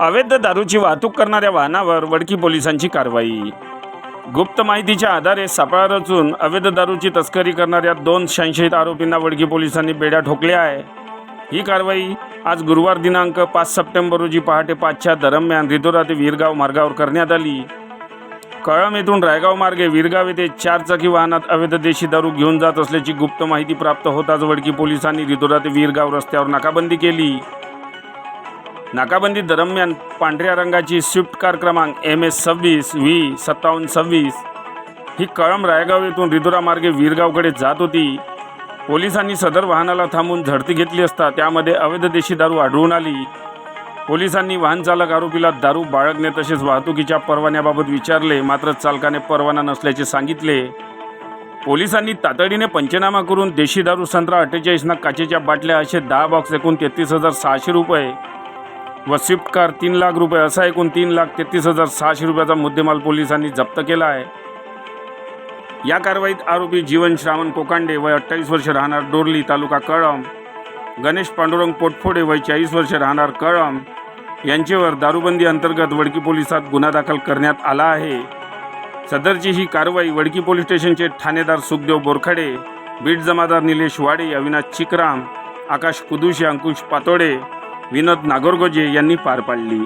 अवैध दारूची वाहतूक करणाऱ्या वाहनावर वडकी पोलिसांची कारवाई. गुप्त माहितीच्या आधारे सापळा रचून अवैध दारूची तस्करी करणाऱ्या दोन संशयित आरोपींना वडकी पोलिसांनी बेड्या ठोकल्या आहे. ही कारवाई आज गुरुवार दिनांक पाच सप्टेंबर रोजी पहाटे पाचच्या दरम्यान रिधोरा ते वीरगाव मार्गावर करण्यात आली. कळम येथून रायगाव मार्गे वीरगाव येथे चारचाकी वाहनात अवैध देशी दारू घेऊन जात असल्याची गुप्त माहिती प्राप्त होताच वडकी पोलिसांनी रिधोरा ते वीरगाव रस्त्यावर नाकाबंदी केली. नाकाबंदी दरम्यान पांढऱ्या रंगाची स्विफ्ट कार क्रमांक एम एस सव्वीस व्ही सत्तावन्न सव्वीस. ही कळम रायगाव येथून रिदुरा मार्गे वीरगावकडे जात होती. पोलिसांनी सदर वाहनाला थांबून झडती घेतली असता त्यामध्ये अवैध देशी दारू आढळून आली. पोलिसांनी वाहन चालक आरोपीला दारू बाळगणे तसेच वाहतुकीच्या परवान्याबाबत विचारले मात्र चालकाने परवाना नसल्याचे सांगितले. पोलिसांनी तातडीने पंचनामा करून देशी दारू संत्रा अठ्ठेचाळीस ना काचेच्या बाटल्या असे दहा बॉक्स एकूण तेहतीस हजार सहाशे रुपये व स्विफ्ट कार तीन लाख रुपये असा एकूण तीन लाख तेहतीस हजार सहाशे रुपयाचा मुद्देमाल पोलिसांनी जप्त केला आहे. या कारवाईत आरोपी जीवन श्रावण कोकांडे वय अठ्ठावीस वर्ष राहणार डोरली तालुका कळम. गणेश पांडुरंग पोटफोडे वय चाळीस वर्ष राहणार कळम. यांच्यावर दारूबंदी अंतर्गत वडकी पोलिसात गुन्हा दाखल करण्यात आला आहे. सदरची ही कारवाई वडकी पोलीस स्टेशनचे ठाणेदार सुखदेव बोरखडे बीट जमादार निलेश वाडे अविनाश चिकराम आकाश कुदुशी अंकुश पातोडे विनोद नागोरगोजे यांनी पार पाडली.